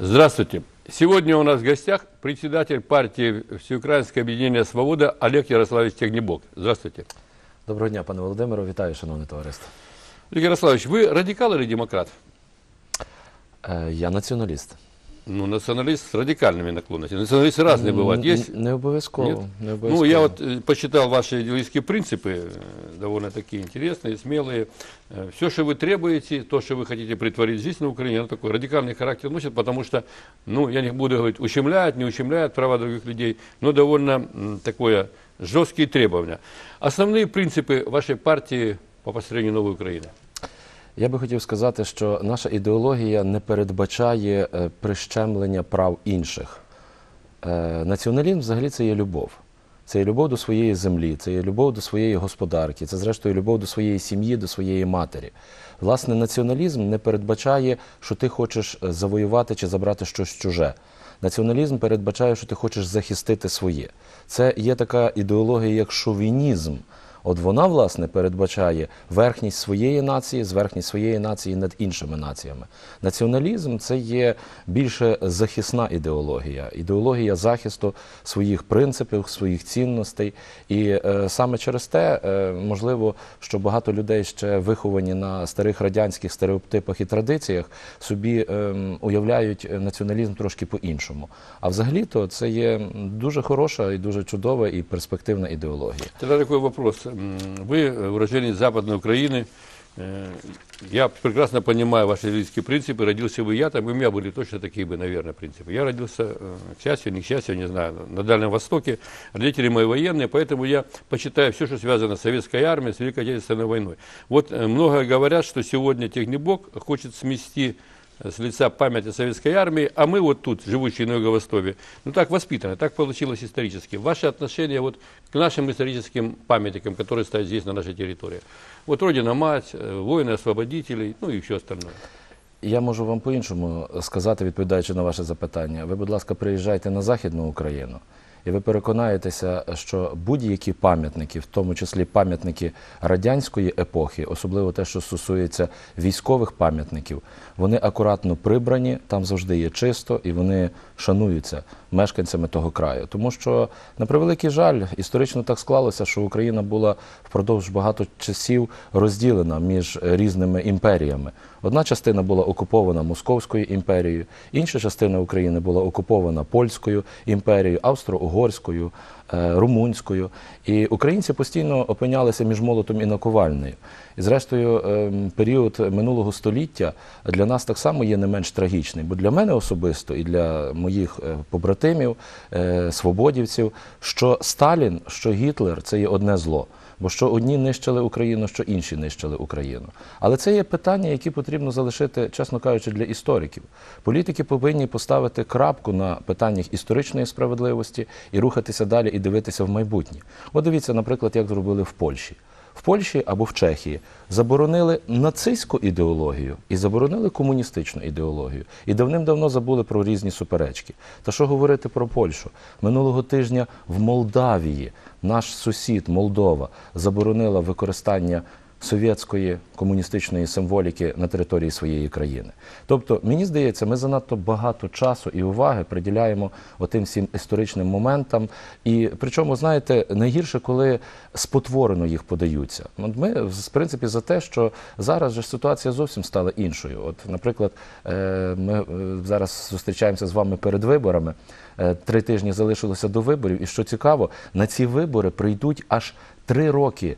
Здравствуйте. Сегодня у нас в гостях председатель партии Всеукраинское объединение «Свобода» Олег Ярославович Технебок. Здравствуйте. Доброго дня, пане Володимиру. Вітаю, шановне товариство. Олег Ярославович, ви радикал или демократ? Е, я націоналіст. Ну, националист с радикальными наклонностями. Националисты разные бывают. Н- Есть? Не обов'язково. Нет? Не Ну, обов'язково. я вот э, почитал ваши идеологические принципы, э, довольно такие интересные, смелые. Все, что вы требуете, то, что вы хотите притворить в жизнь на Украине, оно такой радикальный характер носит, потому что, ну, я не буду говорить, ущемляет, не ущемляет права других людей, но довольно м, такое жесткие требования. Основные принципы вашей партии по построению новой Украины. Я би хотів сказати, що наша ідеологія не передбачає е, прищемлення прав інших. Е, Націоналізм взагалі це є любов. Це є любов до своєї землі, це є любов до своєї господарки, це зрештою любов до своєї сім'ї, до своєї матері. Власне, націоналізм не передбачає, що ти хочеш е, завоювати чи забрати щось чуже. Націоналізм передбачає, що ти хочеш захистити своє. Це є така ідеологія, як шовінізм. От вона, власне, передбачає верхність своєї нації, зверхність своєї нації над іншими націями. Націоналізм це є більше захисна ідеологія, ідеологія захисту своїх принципів, своїх цінностей. І е, саме через те, е, можливо, що багато людей ще виховані на старих радянських стереотипах і традиціях, собі е, уявляють націоналізм трошки по-іншому. А взагалі-то це є дуже хороша і дуже чудова і перспективна ідеологія. Тогда такой вопрос. Вы э, уроженец Западной Украины. Э, Я прекрасно понимаю ваши идеологические принципы. Родился бы я, там у меня были точно такие бы, наверное, принципы. Я родился, э, к счастью, не к счастью, не знаю, на Дальнем Востоке. Родители мои военные, поэтому я почитаю все, что связано с советской армией, с Великой Отечественной войной. Вот э, много говорят, что сегодня Технебок хочет смести э, с лица память о советской армии, а мы вот тут, живущие на Юго-Востоке, ну так воспитаны, так получилось исторически. Ваши отношения вот к нашим историческим памятникам, которые стоят здесь, на нашей территории. Вот Родина-Мать, э, воины-освободителей, ну и все остальное. Я можу вам по-іншому сказати, відповідаючи на ваше запитання. Ви, будь ласка, приїжджайте на Західну Україну, і ви переконаєтеся, що будь-які пам'ятники, в тому числі пам'ятники радянської епохи, особливо те, що стосується військових пам'ятників, вони акуратно прибрані, там завжди є чисто і вони шануються мешканцями того краю. Тому що, на превеликий жаль, історично так склалося, що Україна була впродовж багато часів розділена між різними імперіями. Одна частина була окупована Московською імперією, інша частина України була окупована Польською імперією, Австро-Угорською, Румунською. І українці постійно опинялися між молотом і наковальнею. І зрештою, ем, період минулого століття для нас так само є не менш трагічний, бо для мене особисто і для моїх е, побратимів, е, свободівців, що Сталін, що Гітлер це є одне зло. Бо що одні нищили Україну, що інші нищили Україну. Але це є питання, які потрібно залишити, чесно кажучи, для істориків. Політики повинні поставити крапку на питаннях історичної справедливості і рухатися далі і дивитися в майбутнє. От дивіться, наприклад, як зробили в Польщі. В Польщі або в Чехії заборонили нацистську ідеологію і заборонили комуністичну ідеологію. І давним-давно забули про різні суперечки. Та що говорити про Польщу? Минулого тижня в Молдавії наш сусід Молдова заборонила використання совєтської комуністичної символіки на території своєї країни. Тобто, мені здається, ми занадто багато часу і уваги приділяємо отим всім історичним моментам. І причому, знаєте, найгірше, коли спотворено їх подаються. От ми, в принципі, за те, що зараз же ситуація зовсім стала іншою. От, наприклад, е, ми е, зараз зустрічаємося з вами перед виборами. Е, Три тижні залишилося до виборів, і що цікаво, на ці вибори прийдуть аж три роки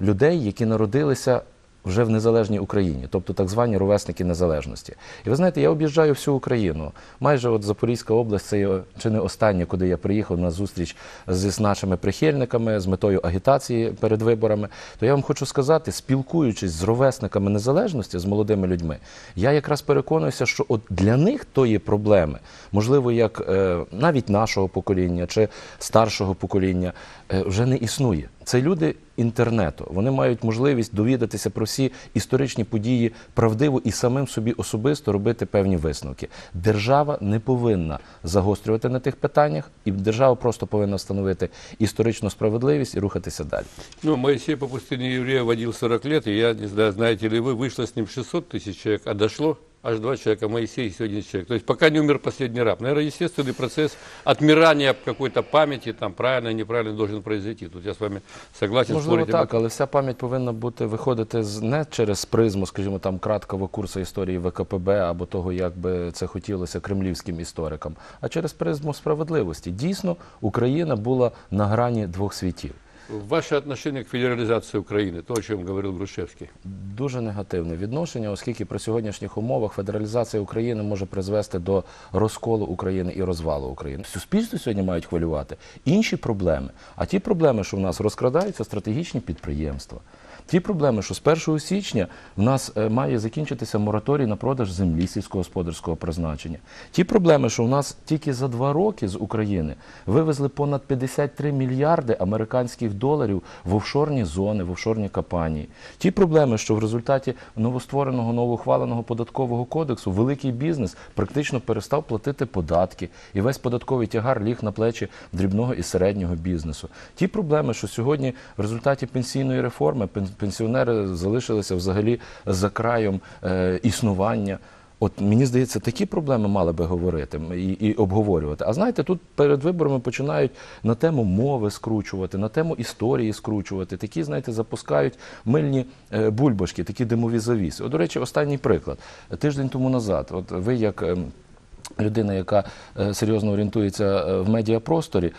людей, які народилися вже в незалежній Україні, тобто так звані ровесники незалежності. І ви знаєте, я об'їжджаю всю Україну. Майже от Запорізька область це чи не останнє, куди я приїхав на зустріч з нашими прихильниками з метою агітації перед виборами. То я вам хочу сказати, спілкуючись з ровесниками незалежності, з молодими людьми, я якраз переконуюся, що от для них тої проблеми, можливо, як е, навіть нашого покоління чи старшого покоління, е, вже не існує. Це люди інтернету. Вони мають можливість довідатися про всі історичні події правдиво і самим собі особисто робити певні висновки. Держава не повинна загострювати на тих питаннях, і держава просто повинна встановити історичну справедливість і рухатися далі. Ну, Моисей по пустыне еврея водил 40 лет, и я не знаю, знаете ли вы, вышло с ним 600 тысяч человек, а дошло аж два человека, Моисей еще один человек. То есть пока не умер последний раб. Наверное, естественный процесс отмирания какой-то памяти, там правильно, неправильно должен произойти. Тут я с вами согласен. Можливо, спорить так, але вся пам'ять повинна бути виходити з не через призму, скажімо, там краткого курсу історії ВКПБ або того, як би це хотілося кремлівським історикам, а через призму справедливості. Дійсно, Україна була на грані двох світів. Ваше отношение к федерализации Украины, то, о чем говорил Грушевский. Дуже негативне відношення, оскільки при сьогоднішніх умовах федералізація України може призвести до розколу України і розвалу України. Суспільство сьогодні мають хвилювати інші проблеми. А ті проблеми, що в нас розкрадаються стратегічні підприємства. Ті проблеми, що з 1 січня в нас е, має закінчитися мораторій на продаж землі сільськогосподарського призначення. Ті проблеми, що в нас тільки за два роки з України вивезли понад 53 мільярди американських доларів в офшорні зони, в офшорні компанії. Ті проблеми, що в результаті новоствореного новоухваленого податкового кодексу великий бізнес практично перестав платити податки, і весь податковий тягар ліг на плечі дрібного і середнього бізнесу. Ті проблеми, що сьогодні в результаті пенсійної реформи пенсіонери залишилися взагалі за краєм е, існування. От мені здається, такі проблеми мали би говорити і, і обговорювати. А знаєте, тут перед виборами починають на тему мови скручувати, на тему історії скручувати. Такі, знаєте, запускають мильні е, бульбашки, такі димові завіси. От, до речі, останній приклад. Тиждень тому назад, от ви як. ем, Людина, яка е, серйозно орієнтується в медіапросторі,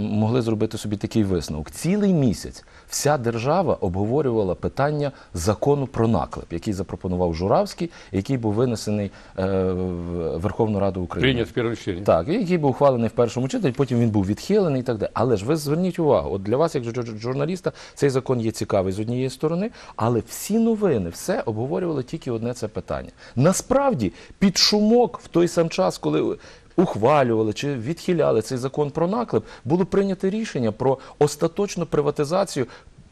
могли зробити собі такий висновок. Цілий місяць вся держава обговорювала питання закону про наклеп, який запропонував Журавський, який був винесений е, в Верховну Раду України. Принят в первом чтении. Так, який був ухвалений в першому читанні, потім він був відхилений і так далі. Але ж ви зверніть увагу, от для вас, як журналіста, цей закон є цікавий з однієї сторони, але всі новини, все обговорювали тільки одне це питання. Насправді, під шумок в той сам час, коли ухвалювали чи відхиляли цей закон про наклеп, було прийнято рішення про остаточну приватизацію.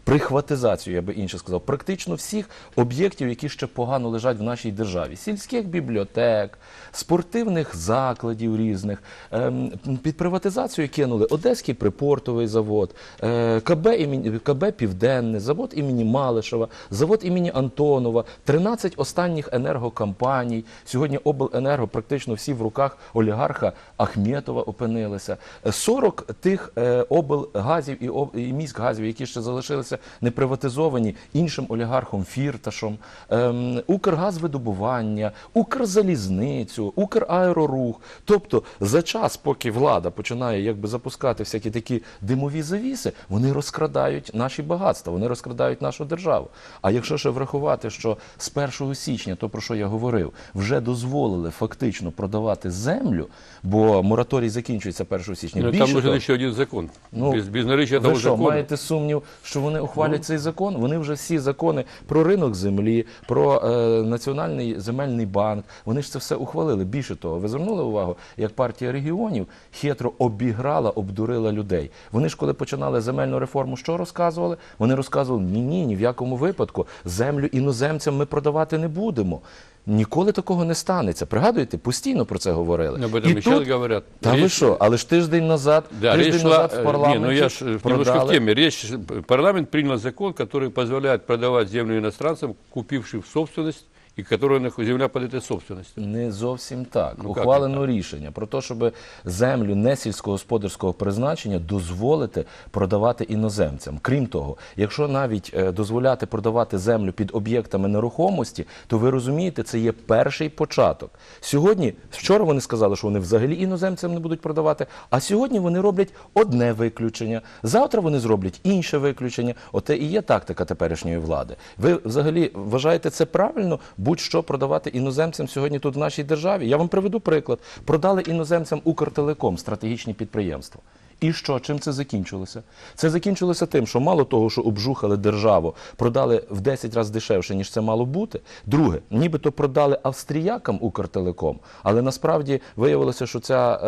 Прихватизацію, я би інше сказав, практично всіх об'єктів, які ще погано лежать в нашій державі: сільських бібліотек, спортивних закладів різних. Ем, Під приватизацію кинули Одеський припортовий завод, е, КБ, імені, КБ Південне, завод імені Малишева, завод імені Антонова, 13 останніх енергокомпаній. Сьогодні обленерго практично всі в руках олігарха Ахметова опинилися. Е, 40 тих е, облгазів і, і міськгазів, які ще залишилися не приватизовані іншим олігархом Фірташом, ем, Укргазвидобування, Укрзалізницю, Украерорух. Тобто за час, поки влада починає якби запускати всякі такі димові завіси, вони розкрадають наші багатства, вони розкрадають нашу державу. А якщо ще врахувати, що з 1 січня, то про що я говорив, вже дозволили фактично продавати землю, бо мораторій закінчується 1 січня. Більше там того, еще один закон. Ну, без, без того що, закона. маєте сумнів, що вони ухвалять цей закон? Вони вже всі закони про ринок землі, про е, національний земельний банк. Вони ж це все ухвалили. Більше того, ви звернули увагу, як партія регіонів хитро обіграла, обдурила людей. Вони ж коли починали земельну реформу, що розказували? Вони розказували: ні, ні, ні в якому випадку землю іноземцям ми продавати не будемо. Ніколи такого не станеться. Пригадуєте, постійно про це говорили. Об этом І и сейчас тут- говорят. Та ви Речь- що? Але ж тиждень назад, Да, тиждень речь шла, назад в э, парламенті не, ну я ж э, немножко в продали. теме. Речь, э, парламент принял закон, который позволяет продавать землю иностранцам, купившим собственность, которая нах- земля под этой собственностью. Не зовсім так. Ну, Ухвалено рішення про те, щоб землю не сільськогосподарського призначення дозволити продавати іноземцям. Крім того, якщо навіть е, дозволяти продавати землю під об'єктами нерухомості, то ви розумієте, це є перший початок. Сьогодні, вчора вони сказали, що вони взагалі іноземцям не будуть продавати, а сьогодні вони роблять одне виключення. Завтра вони зроблять інше виключення. Оте і є тактика теперішньої влади. Ви взагалі вважаєте це правильно? Будь-що продавати іноземцям сьогодні тут в нашій державі? Я вам приведу приклад. Продали іноземцям Укртелеком стратегічні підприємства. І що? Чим це закінчилося? Це закінчилося тим, що мало того, що обжухали державу, продали в 10 разів дешевше, ніж це мало бути. Друге, нібито продали австріякам Укртелеком, але насправді виявилося, що ця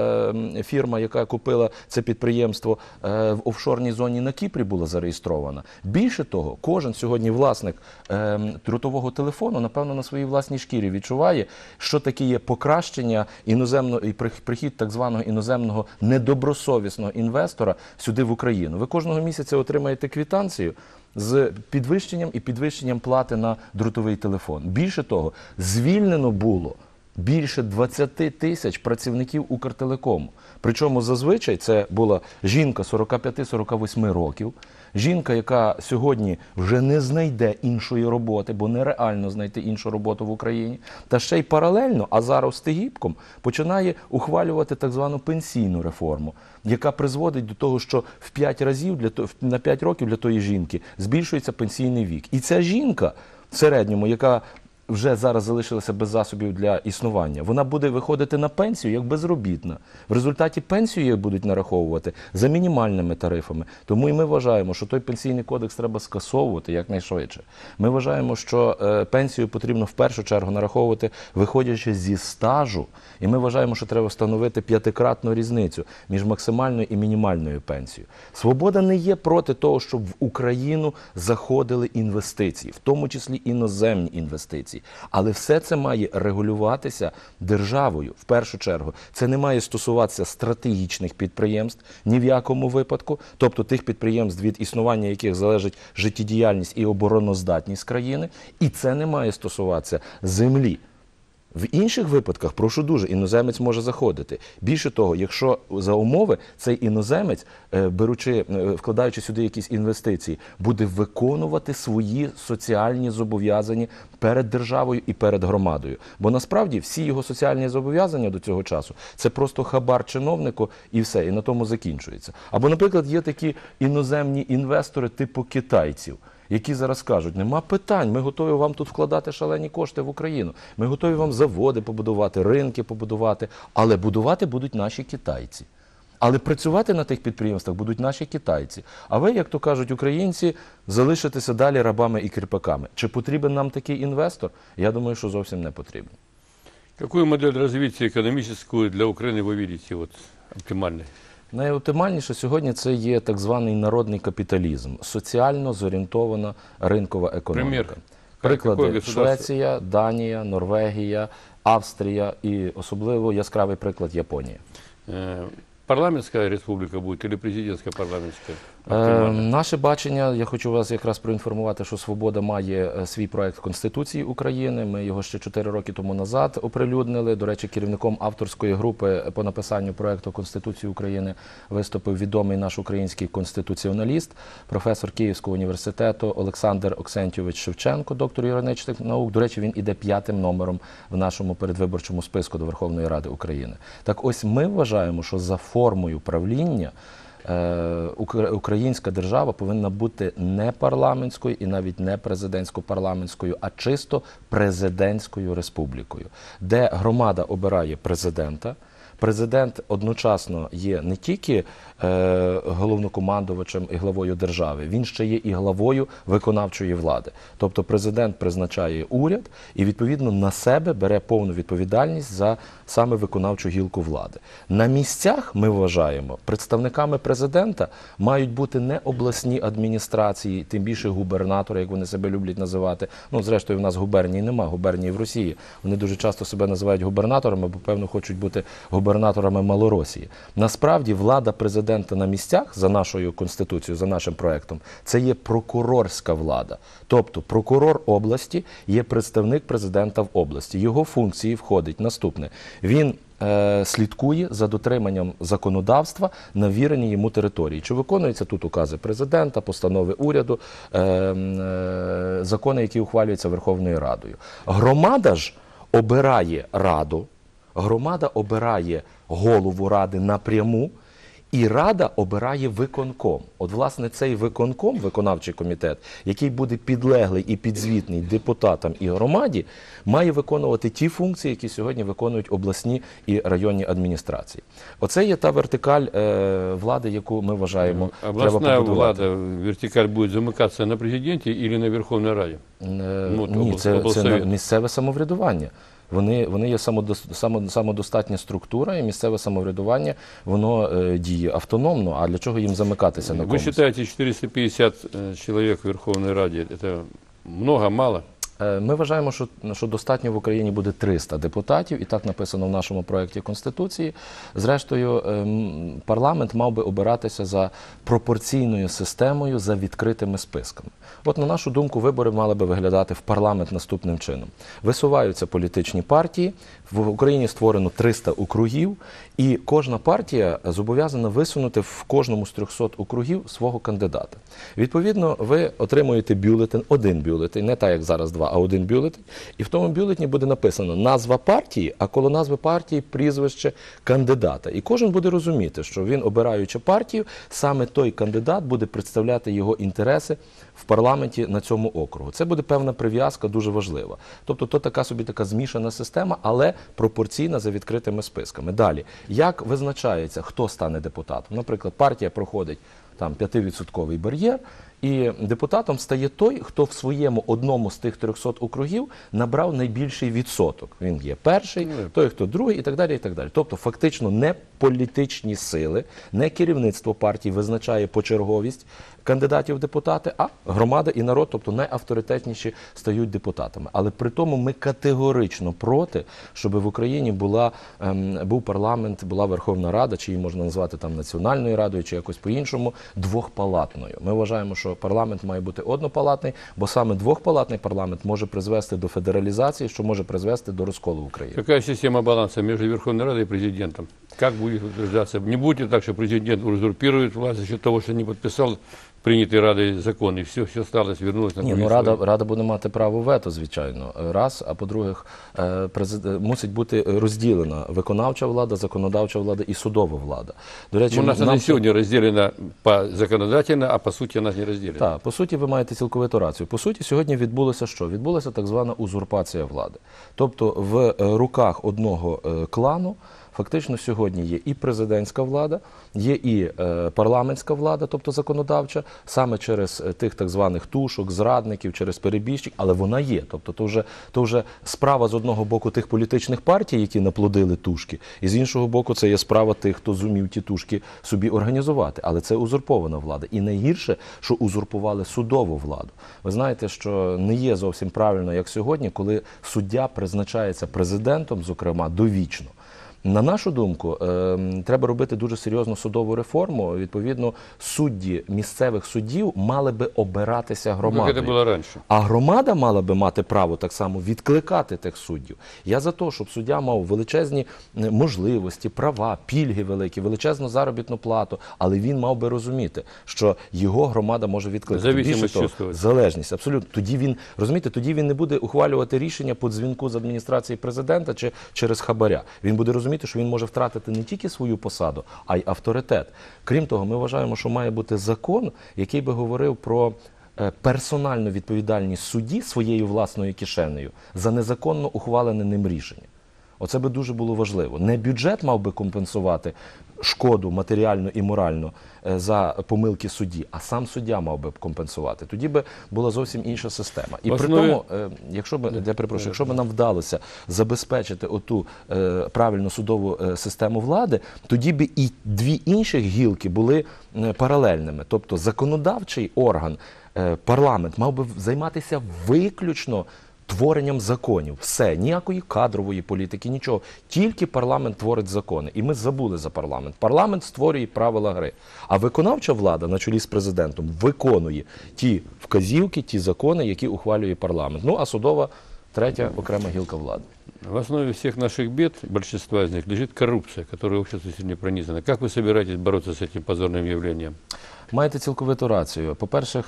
е, фірма, яка купила це підприємство е, в офшорній зоні на Кіпрі, була зареєстрована. Більше того, кожен сьогодні власник е, трутового телефону, напевно, на своїй власній шкірі відчуває, що таке є покращення іноземного і прихід так званого іноземного недобросовісного інвестора сюди в Україну. Ви кожного місяця отримаєте квітанцію. з підвищенням і підвищенням плати на дротовий телефон. Більше того, звільнено було більше 20 тисяч працівників Укртелекому. Причому зазвичай це була жінка 45-48 років. Жінка, яка сьогодні вже не знайде іншої роботи, бо нереально знайти іншу роботу в Україні, та ще й паралельно, а зараз стигіпком починає ухвалювати так звану пенсійну реформу, яка призводить до того, що в 5 разів для то- на 5 років для тої жінки збільшується пенсійний вік. І ця жінка в середньому, яка вже зараз залишилася без засобів для існування, вона буде виходити на пенсію як безробітна. В результаті пенсію її будуть нараховувати за мінімальними тарифами. Тому і ми вважаємо, що той пенсійний кодекс треба скасовувати якнайшвидше. Ми вважаємо, що е, пенсію потрібно в першу чергу нараховувати, виходячи зі стажу. І ми вважаємо, що треба встановити п'ятикратну різницю між максимальною і мінімальною пенсією. Свобода не є проти того, щоб в Україну заходили інвестиції, в тому числі іноземні інвестиції. Але все це має регулюватися державою в першу чергу. Це не має стосуватися стратегічних підприємств ні в якому випадку, тобто тих підприємств, від існування яких залежить життєдіяльність і обороноздатність країни, і це не має стосуватися землі. В інших випадках, прошу дуже, іноземець може заходити. Більше того, якщо за умови цей іноземець, е, беручи, е, вкладаючи сюди якісь інвестиції, буде виконувати свої соціальні зобов'язання перед державою і перед громадою. Бо насправді всі його соціальні зобов'язання до цього часу це просто хабар чиновнику і все, і на тому закінчується. Або, наприклад, є такі іноземні інвестори типу китайців які зараз кажуть, нема питань, ми готові вам тут вкладати шалені кошти в Україну. Ми готові вам заводи побудувати, ринки побудувати, але будувати будуть наші китайці. Але працювати на тих підприємствах будуть наші китайці. А ви, як то кажуть українці, залишитеся далі рабами і кріпаками. Чи потрібен нам такий інвестор? Я думаю, що зовсім не потрібен. Какую модель развития экономическую для Украины вы видите вот, оптимальной? Найоптимальніше сьогодні це є так званий народний капіталізм, соціально зорієнтована ринкова економіка. Примір. Приклади Швеція, Данія, Норвегія, Австрія і особливо яскравий приклад Японія. Парламентська республіка буде, чи президентська парламентская? Е, наше бачення, я хочу вас якраз проінформувати, що Свобода має е, свій проект Конституції України. Ми його ще 4 роки тому назад оприлюднили. До речі, керівником авторської групи по написанню проекту Конституції України виступив відомий наш український конституціоналіст, професор Київського університету Олександр Оксентьович Шевченко, доктор юридичних наук. До речі, він іде п'ятим номером в нашому передвиборчому списку до Верховної Ради України. Так ось ми вважаємо, що за формою правління. Е, Укра- Українська держава повинна бути не парламентською і навіть не президентсько-парламентською, а чисто президентською республікою, де громада обирає президента. Президент одночасно є не тільки е, головнокомандувачем і главою держави, він ще є і главою виконавчої влади. Тобто президент призначає уряд і відповідно на себе бере повну відповідальність за саме виконавчу гілку влади. На місцях ми вважаємо, представниками президента мають бути не обласні адміністрації, тим більше губернатори, як вони себе люблять називати. Ну, зрештою, в нас губернії нема, губернії в Росії. Вони дуже часто себе називають губернаторами, бо певно хочуть бути губернаторами Малоросії. Насправді, влада президента на місцях за нашою конституцією, за нашим проектом, це є прокурорська влада. Тобто прокурор області є представник президента в області. Його функції входить наступне: він е, слідкує за дотриманням законодавства на віреній йому території. Чи виконуються тут укази президента, постанови уряду, е, е, закони, які ухвалюються Верховною Радою. Громада ж обирає раду, громада обирає голову ради напряму. І рада обирає виконком. От, власне, цей виконком, виконавчий комітет, який буде підлеглий і підзвітний депутатам і громаді, має виконувати ті функції, які сьогодні виконують обласні і районні адміністрації. Оце є та вертикаль е, влади, яку ми вважаємо, треба Областная побудувати. влада, вертикаль будет замыкаться на президенте или на Верховной Раде? Е, Ну, Ні, це, це місцеве самоврядування. Вони, вони є самодос- само- самодостатня структура, і місцеве самоврядування воно е, діє автономно. А для чого їм замикатися на Вы комусь? считаете 450 э, человек в Верховной Раде, это много, мало? Е, Ми вважаємо, що, що достатньо в Україні буде 300 депутатів, і так написано в нашому проєкті Конституції. Зрештою, ем, парламент мав би обиратися за пропорційною системою за відкритими списками. От на нашу думку, вибори мали би виглядати в парламент наступним чином: висуваються політичні партії. В Україні створено 300 округів, і кожна партія зобов'язана висунути в кожному з 300 округів свого кандидата. Відповідно, ви отримуєте бюлетень, один бюлетень, не так як зараз два, а один бюлетень. І в тому бюлетені буде написано назва партії, а коло назви партії прізвище кандидата. І кожен буде розуміти, що він, обираючи партію, саме той кандидат буде представляти його інтереси в парламенті на цьому округу. Це буде певна прив'язка, дуже важлива. Тобто, то така собі така змішана система, але пропорційна за відкритими списками. Далі, як визначається, хто стане депутатом? Наприклад, партія проходить там 5% бар'єр, і депутатом стає той, хто в своєму одному з тих 300 округів набрав найбільший відсоток. Він є перший, той, хто другий, і так далі. І так далі. Тобто, фактично, не політичні сили, не керівництво партії визначає почерговість кандидатів в депутати, а громада і народ, тобто найавторитетніші, стають депутатами. Але при тому ми категорично проти, щоб в Україні була ем, був парламент, була Верховна Рада, чи її можна назвати там Національною радою, чи якось по-іншому, двохпалатною. Ми вважаємо, що парламент має бути однопалатний, бо саме двохпалатний парламент може призвести до федералізації, що може призвести до розколу України. Какая система балансу між Верховною Радою і президентом? Як буде утверждаться? Не буде так, що президент узурпірує власть того, що не подписал принятый Радой закон, и все, все осталось, вернулось на Ні, ну рада, рада буде мати право вето, звичайно. Раз, а по-друге, презид- е, мусить бути розділена виконавча влада, законодавча влада і судова влада. До речі, Ну, у нас нам она це- сегодня разделена по законодательно, а по сути она не разделена. Так, по суті, ви маєте цілковиту рацію. По суті, сьогодні відбулося що? Відбулася так звана узурпація влади. Тобто в е, руках одного е, клану фактично сьогодні є і президентська влада, є і е, парламентська влада, тобто законодавча, саме через е, тих так званих тушок, зрадників, через перебіжчик, але вона є. Тобто, то вже, то вже справа з одного боку тих політичних партій, які наплодили тушки, і з іншого боку, це є справа тих, хто зумів ті тушки собі організувати. Але це узурпована влада. І найгірше, що узурпували судову владу. Ви знаєте, що не є зовсім правильно, як сьогодні, коли суддя призначається президентом, зокрема, довічно. На нашу думку, ем, треба робити дуже серйозну судову реформу. Відповідно, судді місцевих суддів мали би обиратися Ну, громадою. это было раньше. А громада мала би мати право так само відкликати тих суддів. Я за те, щоб суддя мав величезні е, можливості, права, пільги великі, величезну заробітну плату, але він мав би розуміти, що його громада може відкликати. Більше того, залежність. Абсолютно. Тоді він розумієте, тоді він не буде ухвалювати рішення по дзвінку з адміністрації президента чи через хабаря. Він буде розуміти, що він може втратити не тільки свою посаду, а й авторитет. Крім того, ми вважаємо, що має бути закон, який би говорив про. е, Персональну відповідальність судді своєю власною кишенею за незаконно ухвалене ним рішення. Оце би дуже було важливо. Не бюджет мав би компенсувати шкоду матеріальну і моральну е, за помилки судді, а сам суддя мав би компенсувати. Тоді би була зовсім інша система. І В при тому, е, якщо б я перепрошую, якщо б нам вдалося забезпечити оту е, правильну судову систему влади, тоді б і дві інших гілки були паралельними. Тобто законодавчий орган, парламент, мав би займатися виключно Творенням законів, все ніякої кадрової політики, нічого. Тільки парламент творить закони, і ми забули за парламент. Парламент створює правила гри. А виконавча влада на чолі з президентом виконує ті вказівки, ті закони, які ухвалює парламент. Ну а судова третя окрема гілка влади. В основе всех наших бед, большинства из них, лежит коррупция, которая общество сегодня пронизана. Как вы собираетесь бороться с этим позорным явлением? Маєте цілковиту рацію. По-перше, е,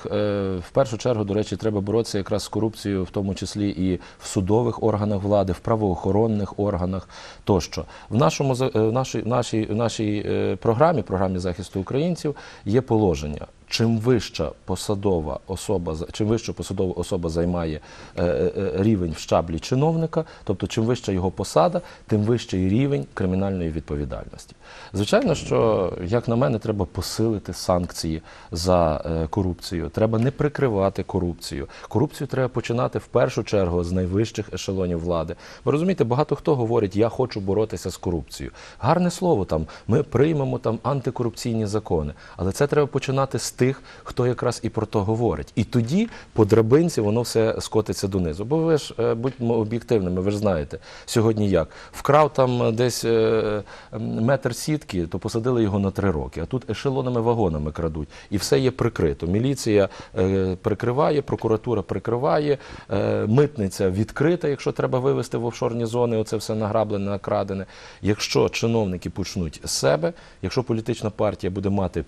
в першу чергу, до речі, треба боротися якраз з корупцією, в тому числі і в судових органах влади, в правоохоронних органах тощо. В нашому е, в нашій, нашій, нашій е, програмі, програмі захисту українців, є положення. Чим вища посадова особа, чим вищу посадова особа займає е, е, е, рівень в щаблі чиновника, тобто чим вища його посада, тим вищий рівень кримінальної відповідальності. Звичайно, що як на мене, треба посилити санкції за корупцію. Треба не прикривати корупцію. Корупцію треба починати в першу чергу з найвищих ешелонів влади. Ви розумієте, багато хто говорить, я хочу боротися з корупцією. Гарне слово там. Ми приймемо там антикорупційні закони, але це треба починати з тих, хто якраз і про то говорить. І тоді по драбинці воно все скотиться донизу. Бо ви ж е, будьмо об'єктивними, ви ж знаєте, сьогодні як вкрав там е, десь е, метр сітки, то посадили його на три роки. А тут ешелонами вагонами крадуть, і все є прикрито. Міліція прикриває, прокуратура прикриває, митниця відкрита, якщо треба вивезти в офшорні зони, оце все награблене, накрадене. Якщо чиновники почнуть з себе, якщо політична партія буде мати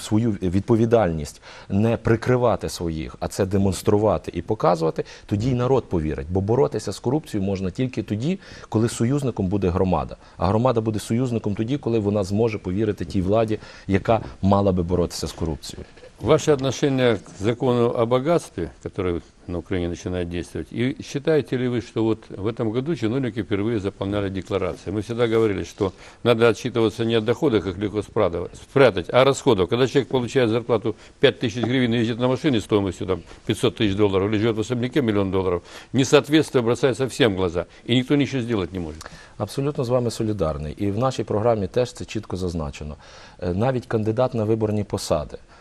свою відповідальність не прикривати своїх, а це демонструвати і показувати, тоді й народ повірить. Бо боротися з корупцією можна тільки тоді, коли союзником буде громада. А громада буде союзником тоді, коли вона зможе повірити тій владі, яка мала би боротися з корупцією. Ваше отношение к закону о богатстве, который на Украине начинает действовать, и считаете ли вы, что вот в этом году чиновники впервые заполняли декларации? Мы всегда говорили, что надо отчитываться не от доходов, как легко спрадов- спрятать, а от расходов. Когда человек получает зарплату 5 тысяч гривен и ездит на машине стоимостью там, 500 тысяч долларов, или живет в особняке миллион долларов, несоответствие бросается всем в глаза, и никто ничего сделать не может. Абсолютно з вами солідарний. І в нашій програмі теж це чітко зазначено. Е, Навіть кандидат на виборні посади е,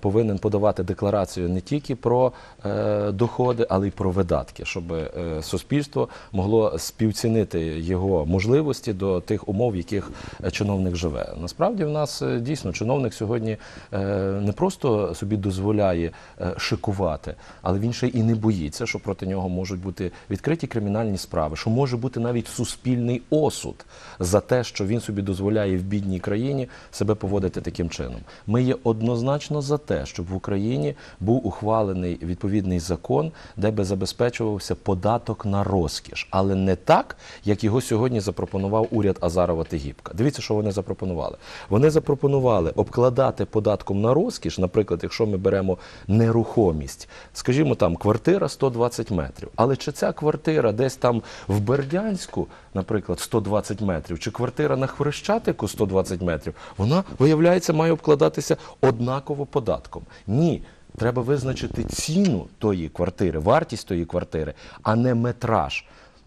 повинен подавати декларацію не тільки про е, доходи, але й про видатки, щоб е, суспільство могло співцінити його можливості до тих умов, в яких е, чиновник живе. Насправді, в нас е, дійсно чиновник сьогодні е, не просто собі дозволяє е, шикувати, але він ще і не боїться, що проти нього можуть бути відкриті кримінальні справи, що може бути навіть суспільний осуд за те, що він собі дозволяє в бідній країні себе поводити таким чином. Ми є однозначно за те, щоб в Україні був ухвалений відповідний закон, де би забезпечувався податок на розкіш, але не так, як його сьогодні запропонував уряд Азарова Тегібка. Дивіться, що вони запропонували. Вони запропонували обкладати податком на розкіш, наприклад, якщо ми беремо нерухомість, скажімо, там квартира 120 метрів. Але чи ця квартира десь там в Бердянську, наприклад, 120 метрів, чи квартира на Хрещатику 120 метрів, вона, виявляється, має обкладатися однаково податком. Ні. Треба визначити ціну тої квартири, вартість тої квартири, а не метраж.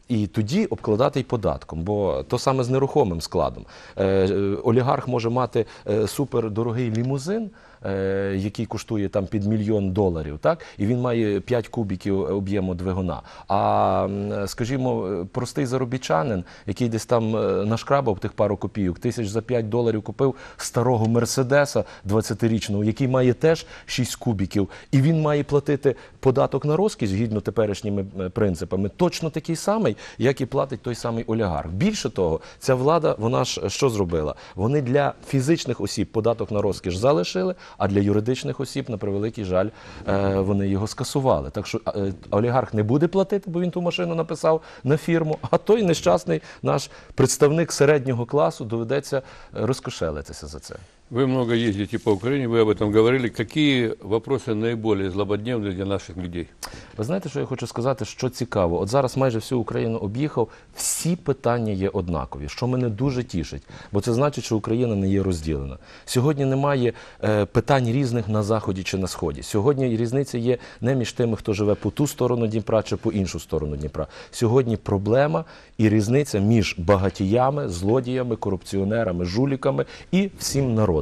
І тоді обкладати й податком, бо то саме з нерухомим складом. Е, е, олігарх може мати е, супердорогий лімузин, який коштує там під мільйон доларів, так і він має 5 кубіків об'єму двигуна. А скажімо, е, простий заробітчанин, який десь там е, нашкрабав тих пару копійок, тисяч за 5 доларів купив старого мерседеса 20-річного, який має теж 6 кубіків, і він має платити податок на розкіш згідно теперішніми е, принципами, точно такий самий, як і платить той самий олігарх. Більше того, ця влада, вона ж що зробила? Вони для фізичних осіб податок на розкіш залишили, а для юридичних осіб, на превеликий жаль, е, вони його скасували. Так що е, олігарх не буде платити, бо він ту машину написав на фірму. А той нещасний наш представник середнього класу доведеться розкошелитися за це. Вы много ездите по Украине, вы об этом говорили. Какие вопросы наиболее злободневные для наших людей? Ви знаєте, що я хочу сказати, що цікаво? От зараз майже всю Україну об'їхав, всі питання є однакові, що мене дуже тішить, бо це значить, що Україна не є розділена. Сьогодні немає е, питань різних на заході чи на сході. Сьогодні різниця є не між тими, хто живе по ту сторону Дніпра чи по іншу сторону Дніпра. Сьогодні проблема і різниця між багатіями, злодіями, корупціонерами, жуліками і всім народом.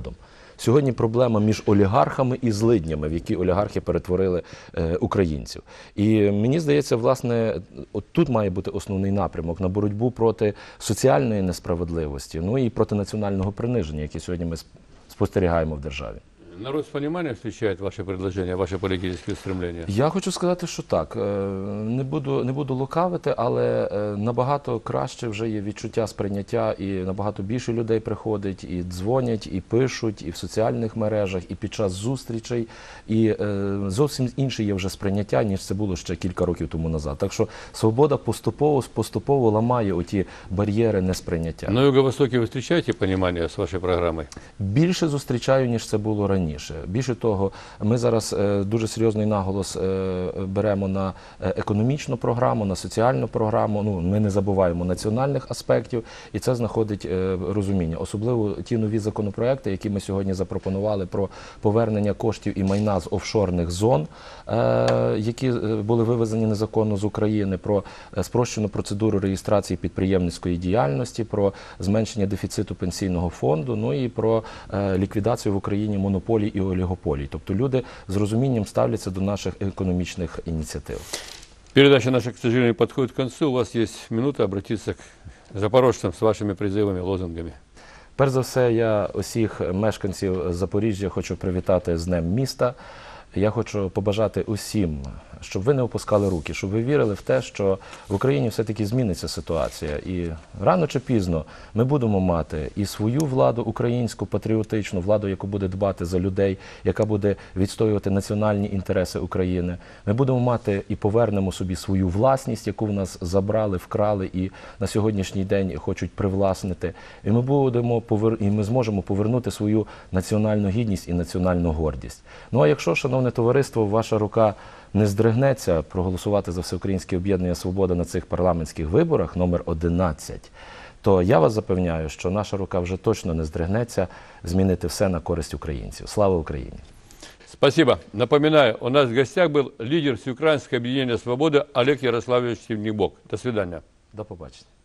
Сьогодні проблема між олігархами і злиднями, в які олігархи перетворили е, українців. І мені здається, власне, от тут має бути основний напрямок на боротьбу проти соціальної несправедливості, ну і проти національного приниження, яке сьогодні ми спостерігаємо в державі. Народ с пониманием встречает ваши предложения, ваши политические стремления? Я хочу сказати, що так. Е, Не буду, не буду лукавити, але е, набагато краще вже є відчуття сприйняття, і набагато більше людей приходить, і дзвонять, і пишуть, і в соціальних мережах, і під час зустрічей. І е, зовсім інше є вже сприйняття, ніж це було ще кілька років тому назад. Так що свобода поступово поступово ламає оті бар'єри несприйняття. На Юго-Востоке вы встречаете понимание с вашей программой? Більше зустрічаю, ніж це було раніше. Більше того, ми зараз е, дуже серйозний наголос е, беремо на е, економічну програму, на соціальну програму. Ну, ми не забуваємо національних аспектів, і це знаходить розуміння. Особливо ті нові законопроекти, які ми сьогодні запропонували про повернення коштів і майна з офшорних зон, які були вивезені незаконно з України, про спрощену процедуру реєстрації підприємницької діяльності, про зменшення дефіциту пенсійного фонду, ну і про ліквідацію в Україні монополії монополій і олігополій. Тобто люди з розумінням ставляться до наших економічних ініціатив. Передача наша, к сожалению, подходит к концу. У вас есть минута обратиться к запорожцам с вашими призывами, лозунгами. Перш за все, я усіх мешканців Запоріжжя хочу привітати з Днем міста. Я хочу побажати усім, щоб ви не опускали руки, щоб ви вірили в те, що в Україні все-таки зміниться ситуація. І рано чи пізно ми будемо мати і свою владу, українську патріотичну владу, яка буде дбати за людей, яка буде відстоювати національні інтереси України. Ми будемо мати і повернемо собі свою власність, яку в нас забрали, вкрали і на сьогоднішній день хочуть привласнити. І ми будемо повер... і ми зможемо повернути свою національну гідність і національну гордість. Ну а якщо, шановне товариство, ваша рука не здригнеться проголосувати за всеукраїнське об'єднання Свобода на цих парламентських виборах номер 11, то я вас запевняю, що наша рука вже точно не здригнеться змінити все на користь українців. Слава Україні! Спасибо. Напоминаю, у нас в гостях был лидер Всеукраинского объединения «Свобода» Олег Ярославович Тимнибок. До свидания. До побачення.